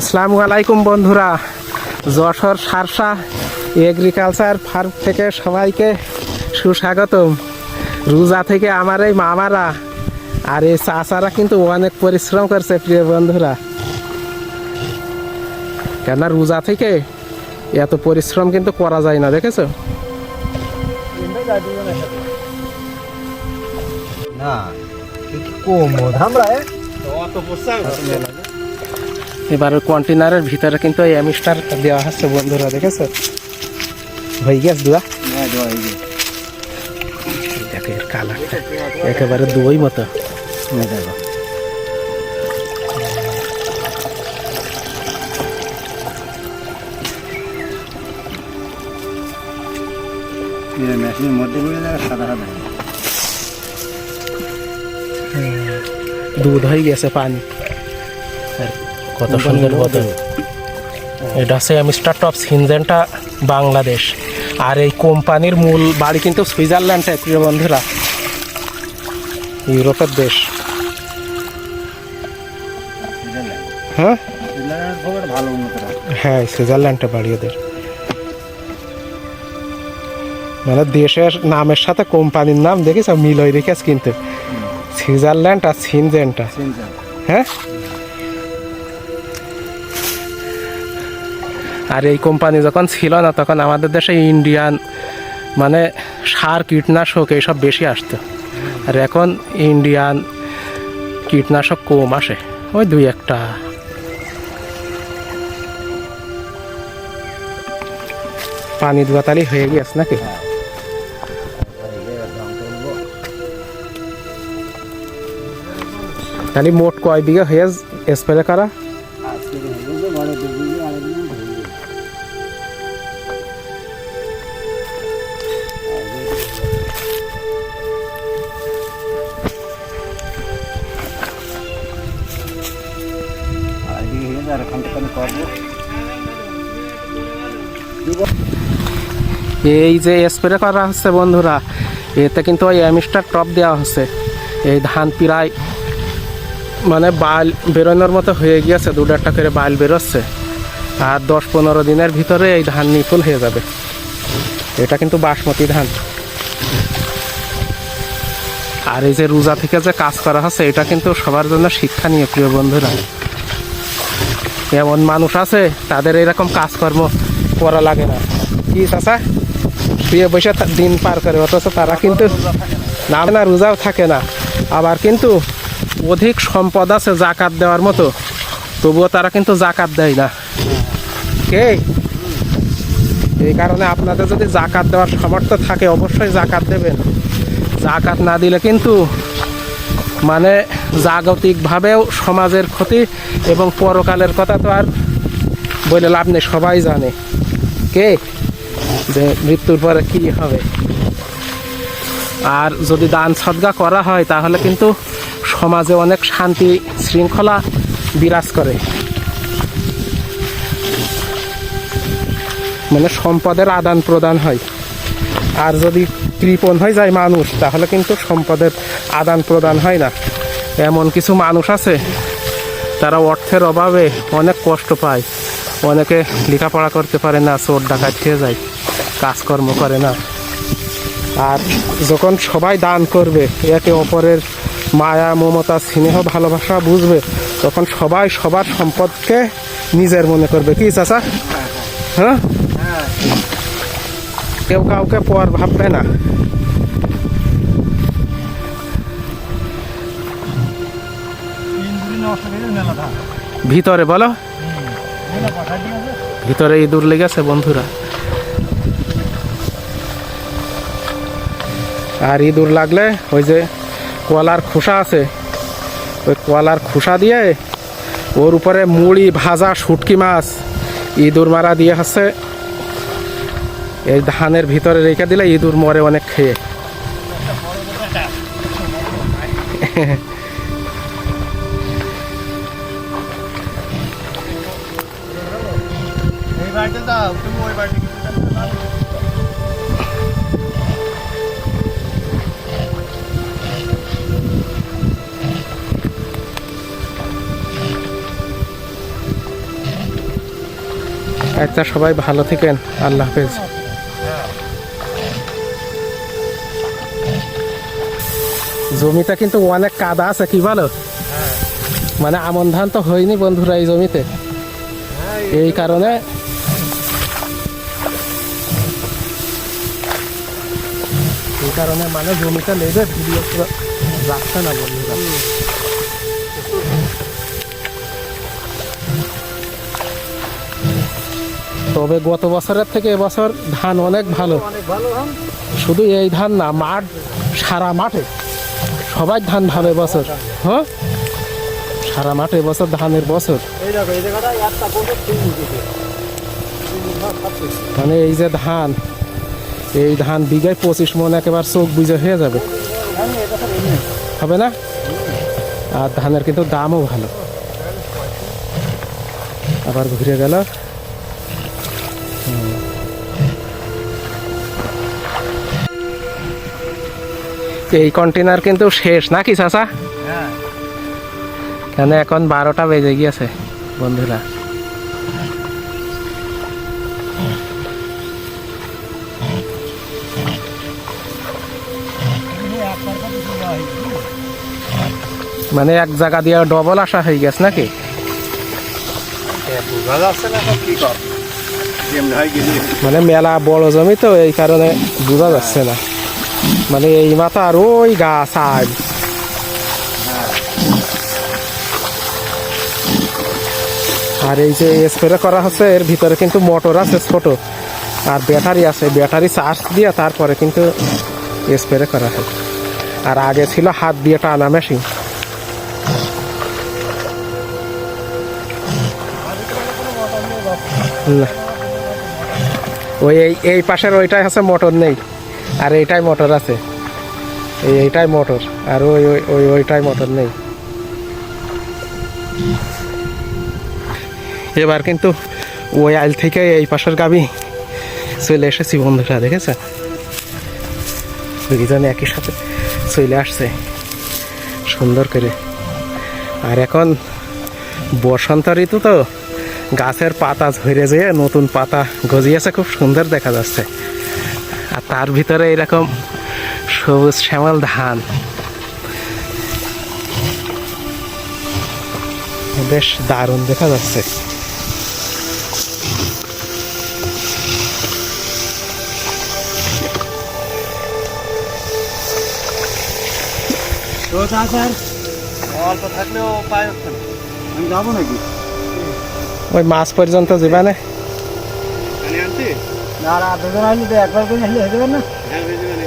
আসসালামু আলাইকুম বন্ধুরা। যশোর সারসা এগ্রিকালচার ফার্ম থেকে সবাইকে সুস্বাগতম। রোজা থেকে আমার এই মামারা আর এই চাচারা কিন্তু অনেক পরিশ্রম করছে প্রিয় বন্ধুরা। কেন রোজা থেকে এত পরিশ্রম কিন্তু করা যায় না দেখেছ? না কোমর আমরা এবার কন্টেনারের ভিতরে কিন্তু এই অ্যামিস্টার দেওয়া হচ্ছে বন্ধুরা দেখেছ? হয়ে গেছে দুয়া? দেখো এর কালারটা একেবারে দই মতো। মেশিনের মধ্যে করে সাদা সাদা। দুধ হয়ে গেছে পানি। কত সুন্দর বোতল এটা হচ্ছে মিস্টার টপ সিনজেনটা বাংলাদেশ। আর এই কোম্পানির মূল বাড়ি কিন্তু সুইজারল্যান্ডে প্রিয় বন্ধুরা। ইউরোপের দেশ। হ্যাঁ? হ্যাঁ সুইজারল্যান্ডে বাড়ি ওদের। মানে দেশের নামের সাথে কোম্পানির নাম দেখিস? মিল হয়ে রেখেছে কিন্তু। সুইজারল্যান্ড আর সিনজেনটা হ্যাঁ? আর এই কোম্পানি যখন ছিল না, তখন আমাদের দেশে ইন্ডিয়ান মানে সার কীটনাশক এইসব বেশি আসতো। আর এখন ইন্ডিয়ান কীটনাশক কম আসে। ওই দুই একটা। পানি দুয়াতালি হয়ে গেছে নাকি? তাহলে মোট কয় বিঘা হয়ে স্প্রে করা? এই যে স্প্রে করা হচ্ছে বন্ধুরা, এতে কিন্তু ওই অ্যামিস্টার টপ দেওয়া হচ্ছে। এই ধান প্রায় মানে বাল বেরোনোর মতো হয়ে গিয়েছে, দু একটা করে বাল বেরোচ্ছে। আর দশ পনেরো দিনের ভিতরে এই ধান নিপুল হয়ে যাবে। এটা কিন্তু বাসমতি ধান। আর এই যে রোজা থেকে যে কাজ করা হচ্ছে, এটা কিন্তু সবার জন্য শিক্ষা নিয়ে প্রিয় বন্ধুরা। এমন মানুষ আছে, তাদের এরকম কাজকর্ম করা লাগে না। কি চাষা শুয়ে বসে দিন পার করে, অথচ তারা কিন্তু না না, রোজাও থাকে না। আবার কিন্তু অধিক সম্পদ আছে জাকাত দেওয়ার মতো, তবুও তারা কিন্তু জাকাত দেয় না। কে? এই কারণে আপনাদের যদি জাকাত দেওয়ার সামর্থ্য থাকে, অবশ্যই জাকাত দেবেন। জাকাত না দিলে কিন্তু মানে জাগতিকভাবেও সমাজের ক্ষতি এবং পরকালের কথা তো আর বলে লাভ নেই, সবাই জানে। কে? যে মৃত্যুর পরে কি হবে? আর যদি দান সদ্গা করা হয়, তাহলে কিন্তু সমাজে অনেক শান্তি শৃঙ্খলা বিরাজ করে। মানে সম্পদের আদান প্রদান হয়। আর যদি কৃপণ হয়ে যায় মানুষ, তাহলে কিন্তু সম্পদের আদান প্রদান হয় না। এমন কিছু মানুষ আছে, তারা অর্থের অভাবে অনেক কষ্ট পায়। অনেকে লেখাপড়া করতে পারে না, চোর ডাকাত খেয়ে যায়, কাজকর্ম করে না। আর যখন সবাই দান করবে, একে অপরের মায়া, মমতা, স্নেহ, ভালোবাসা বুঝবে, তখন সবাই সবার সম্পদকে নিজের মনে করবে। কি চাচা? হ্যাঁ? কেউ কাউকে পর ভাববে না। ভিতরে বলো। ভিতরে ইঁদুর লেগেছে বন্ধুরা। আর ইঁদুর লাগলে ওই যে কলার খোসা আছে, ওই কলার খোসা দিয়ে ওর উপরে মুড়ি, ভাজা শুটকি মাছ ইঁদুর মারা দিয়ে হচ্ছে এই ধানের ভিতরে রেখে দিলে ইঁদুর মরে অনেক খেয়ে। বাড়িতে দাও তুমি ওই বাড়িতে আচ্ছা সবাই ভালো থাকেন। আল্লাহ হাফেজ। জমিটা কিন্তু অনেক কাদা আছে কি বলো? মানে আমন ধান তো হয়নি বন্ধুরা এই জমিতে। এই কারণে কারণে মানে জমিটা লেগে ভিডিও রাখছে না বন্ধুরা। তবে গত বছরের থেকে এবছর ধান অনেক ভালো। শুধু এই ধান না, মাঠ, সারা মাঠে সবাই ধান ভালো বছর হ্যাঁ? সারা মাঠে এবছর ধানের বছর। মানে এই যে ধান এই ধান বিঘায় পঁচিশ মন একেবারে চোখ বুঝে হয়ে যাবে। হবে না? আর ধানের কিন্তু দামও ভালো। আবার ঘুরে গেল। এই কন্টেনার কিন্তু শেষ নাকি চাচা? হ্যাঁ। কেন এখন বারোটা বেজে গিয়েছে বন্ধুরা। মানে এক জায়গা দিয়ে ডবল আসা হয়ে গেছে নাকি? মানে মেলা বড় জমি তো, এই কারণে বোঝা যাচ্ছে না। মানে এই মাথা আর ওই গাছ আজ আর এই যে স্প্রে করা হচ্ছে, এর ভিতরে কিন্তু মোটর আছে ছোট। আর ব্যাটারি আছে ব্যাটারি চার্জ দিয়ে তারপরে কিন্তু স্প্রে করা হয়। আর আগে ছিল হাত দিয়ে টানা মেশিন। না। ওই এই এই পাশের ওইটাই আছে, মোটর নেই। আর এইটাই মোটর আছে। এই এইটাই মোটর, আর ওই ওই ওই, ওইটাই মোটর নেই। এবার কিন্তু ওই আইল থেকে এই পাশের গাবি চলে এসেছি বন্ধুরা দেখেছে দুইজনে একই সাথে। চলে আসছে। সুন্দর করে। আর এখন বসন্ত ঋতু তো, গাছের পাতা ঝরে যেয়ে নতুন পাতা গজিয়েছে, খুব সুন্দর দেখা যাচ্ছে। আর তার ভিতরে এরকম সবুজ শ্যামল ধান। বেশ দারুণ দেখা যাচ্ছে। তো স্যার অল্প থাকলেও পায় আমি যাব নাকি? ওই মাছ পর্যন্ত যাবানে আনছি? না আর দুজন আসলে তো একবার করে আসলে হয়ে যাবে না। হ্যাঁ হয়ে যাবে